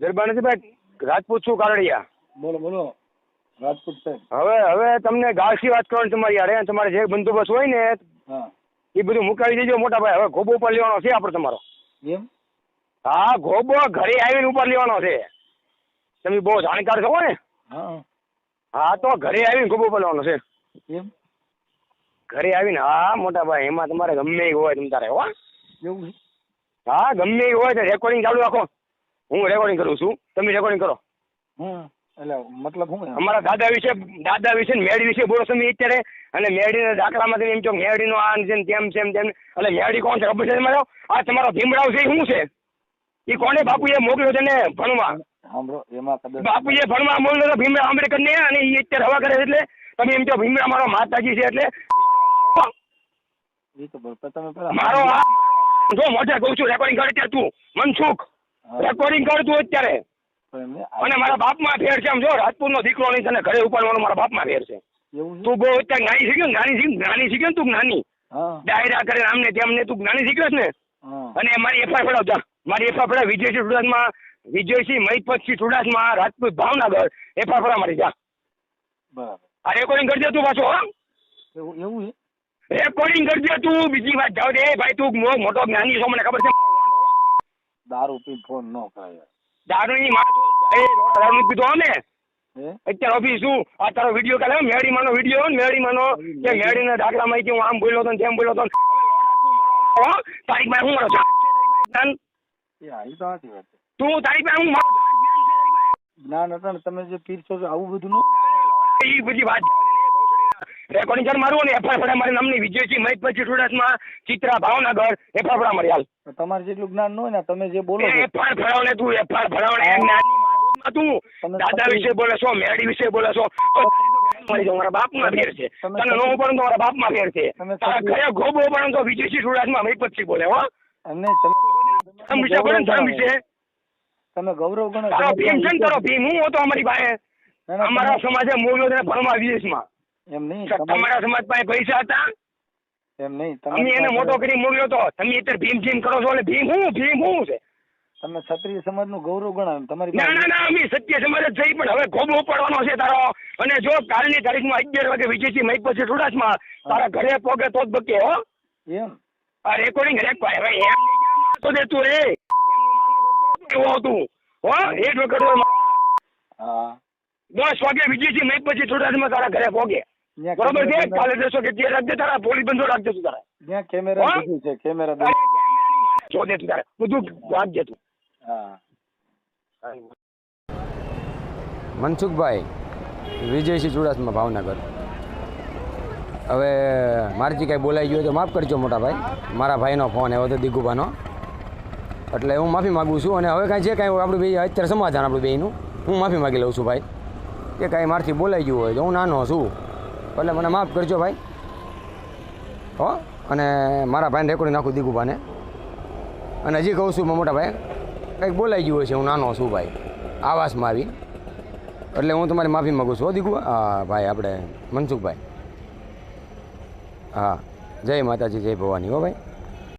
ગરબા નથી ભાઈ? રાજપૂત છું કારડિયા. બોલો બોલો. રાજપૂત સાહેબ. હવે હવે તમને ગાળથી વાત કરવાની તમારી યાર? તમારે જે બંદોબસ્ત હોય ને હા. એ બધું મુકાવી દેજો મોટા ભાઈ. હવે ગોબો ઉપર લેવાનો છે આપણે તમારો. એમ? હા ગોબો ઘરે આવીને ઉપર લેવાનો છે. તમે બહુ જાણકાર છો ને? હા. હા તો ઘરે આવીને ગોબો ઉપર લેવાનો છે. એમ? ઘરે આવીને હા મોટા ભાઈ એમાં તમારે ગમે એ હોય તમ તારે હો. હા ગમે એ હોય તો રેકોર્ડિંગ ચાલુ રાખો. હું રેકોર્ડિંગ કરું છું. તમે રેકોર્ડિંગ કરો. હમ એટલે મતલબ હું અમારા દાદા વિશે દાદા વિશે મેડી વિશે બોલો તમે અત્યારે. અને મેડીના દાખલામાંથી એમ કહો મેડીનો આ છે તેમ છે તેમ એટલે મેડી કોણ છે? ખબર છે તમારો આ તમારો ભીમરાવ છે શું છે? એ કોને બાપુએ મોકલ્યો છે ને ભણવા? બાપુએ ભણવા મોકલ્યો તો ભીમરાવ આંબેડકર ને અને એ અત્યારે હવા કરે છે એટલે તમે એમ ચો ભીમરાવ મારો માતાજી છે એટલે મારો આ જો મોઢે કહું છું રેકોર્ડિંગ કરે અત્યારે તું. મનસુખ. રેકોર્ડિંગ કરતું અત્યારે. અને મારા બાપમાં ફેર છે આમ જો રાજપૂતનો દીકરો નહીં તને ઘરે ઉપાડવાનો મારા બાપમાં ફેર છે. તું બહુ અત્યારે નાની શીખ્યો નાની શીખ નાની શીખ્યો ને તું નાની ડાયરા કરે આમને તેમને તું નાની શીખ્યો ને? અને મારી એફઆઈ ફડાવ જા. મારી એફઆઈ ફડાવ વિજયસિંહ ચુડાસમા વિજયસિંહ મહિપતસિંહ ચુડાસમા રાજપૂત ભાવનગર એફઆઈ ફડાવ મારી જા. આ રેકોર્ડિંગ કરજે તું પાછો એવું રેકોર્ડિંગ કરજે તું બીજી વાત જાવ દે ભાઈ તું મોટો જ્ઞાની છો મને ખબર છે. દારૂ પી ફોન ન કરાય દારૂની માં એ દારૂ ની પીધો ને અત્યારે ઓફિસ શું આ તારો વીડિયો કાલે મેડીમાંનો વીડિયો ને મેડીમાંનો કે મેડીના દાખલામાં કે હું આમ બોલ્યો તો ને તેમ બોલ્યો તો ને. તારીખમાં હું મારો માં? તો તારીખમાં હું મારો માં? જ્ઞાન અટાણે તમે જે પીરશો છો આવું બધું ન એ બધી વાત રેકોર્ડિંગ કર મારું ને એફાફડા મારી નામની વિજયસિંહ મહિત પછી સુરતમાં ચિત્રા ભાવનગર એફાફડા મારી હાલ. તમારે જેટલું જ્ઞાન ન હોય ને તમે જે બોલો છો. એફઆર ને તું એફઆર ફડાવ ને તું. દાદા વિશે બોલે છો મેડી વિશે બોલે છો મળી જાય, મારા બાપમાં ફેર છે. તને નો પણ મારા બાપમાં ફેર છે. તારા ઘરે ગોબો પણ તો વિજયસિંહ સુરતમાં મહિપતસિંહ બોલે હો. અને તમે ધર્મ વિશે બોલે ધર્મ વિશે. તમે ગૌરવ ગણો ભીમ છે ને તારો ભીમ હું હતો અમારી પાસે. અમારા સમાજે મોકલ્યો તને ભણવા વિદેશમાં એમ નહીં તમારા સમાજ પાસે પૈસા હતા? એમ નહીં અમે તમે એને મોટો કરી મોકલ્યો તો તમે અત્યારે ભીમ ભીમ કરો છો એટલે ભીમ હું ભીમ હું છે? તમે ક્ષત્રિય સમાજનું ગૌરવ ગણાવ તમારી ના ના ના અમે સત્ય સમાજ જ જઈ પણ હવે ખોબો પડવાનો છે તારો. અને જો કાલની તારીખમાં અગિયાર વાગે વિજયસિંહ મહિત પછી સુરતમાં તારા ઘરે પોગે તો જ બકે હો. એમ? આ રેકોર્ડિંગ રેક હવે એમ નહીં તો દે તું રે કેવો હતું. હો એક વખત હા. દસ વાગે વિજયસિંહ મહિત પછી સુરતમાં તારા ઘરે પોગે. બરોબર છે? કાલે દેશો કે તે રાખજે તારા પોલીસ બંધો રાખજે તું તારા. ત્યાં કેમેરા હા? છે કેમેરા અરે, બધું. જોડે તું તારે. બધું રાખજે તું. હા. મનસુખભાઈ વિજયસિંહ ચુડાસમા ભાવનગર. હવે મારથી કાંઈ બોલાઈ ગયું હોય તો માફ કરજો મોટા ભાઈ મારા ભાઈનો ફોન આવ્યો તો દિગુભાનો એટલે હું માફી માગું છું અને હવે કાંઈ જે કાંઈ આપણું બે અત્યારે સમાધાન આપણું બેયનું હું માફી માગી લઉં છું ભાઈ. કે કાંઈ મારથી બોલાઈ ગયું હોય તો હું નાનો છું. એટલે મને માફ કરજો ભાઈ. હો? અને મારા ભાઈને રેકોર્ડિંગ નાખું દિગુભાને અને હજી કહું છું મોટા ભાઈ, કંઈક બોલાઈ ગયું છે, હું નાનો છું ભાઈ. આવાસમાં આવી. એટલે હું તમારી માફી માગું છું, હો દીકુ? હા, ભાઈ, આપણે મનસુખભાઈ. હા. જય માતાજી, જય ભવાની, હો ભાઈ.